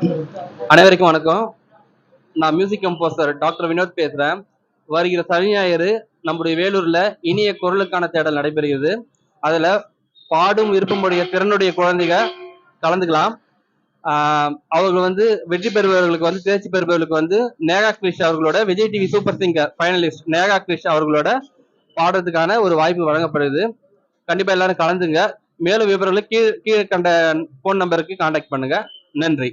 அனைவருக்கும் வணக்கம். நான் மியூசிக் கம்போசர் டாக்டர் வினோத் பேசுறேன். வருகிற சனி ஞாயிறு நம்முடைய வேலூர்ல இனிய குரலுக்கான தேடல் நடைபெறுகிறது. அதுல பாடும் விருப்பமுடைய திறனுடைய குழந்தைங்க கலந்துக்கலாம். அவர்கள் வந்து வெற்றி பெறுபவர்களுக்கு வந்து தேர்ச்சி பெறுபவர்களுக்கு வந்து நேகா கிரிஷ் அவர்களோட Vijay TV super singer finalist Neha Krish அவர்களோட பாடுறதுக்கான ஒரு வாய்ப்பு வழங்கப்படுது. கண்டிப்பா எல்லாரும் கலந்துங்க. மேலும் விவரங்களுக்கு கீழ் கீழே கண்ட ஃபோன் நம்பருக்கு காண்டாக்ட் பண்ணுங்க. நன்றி.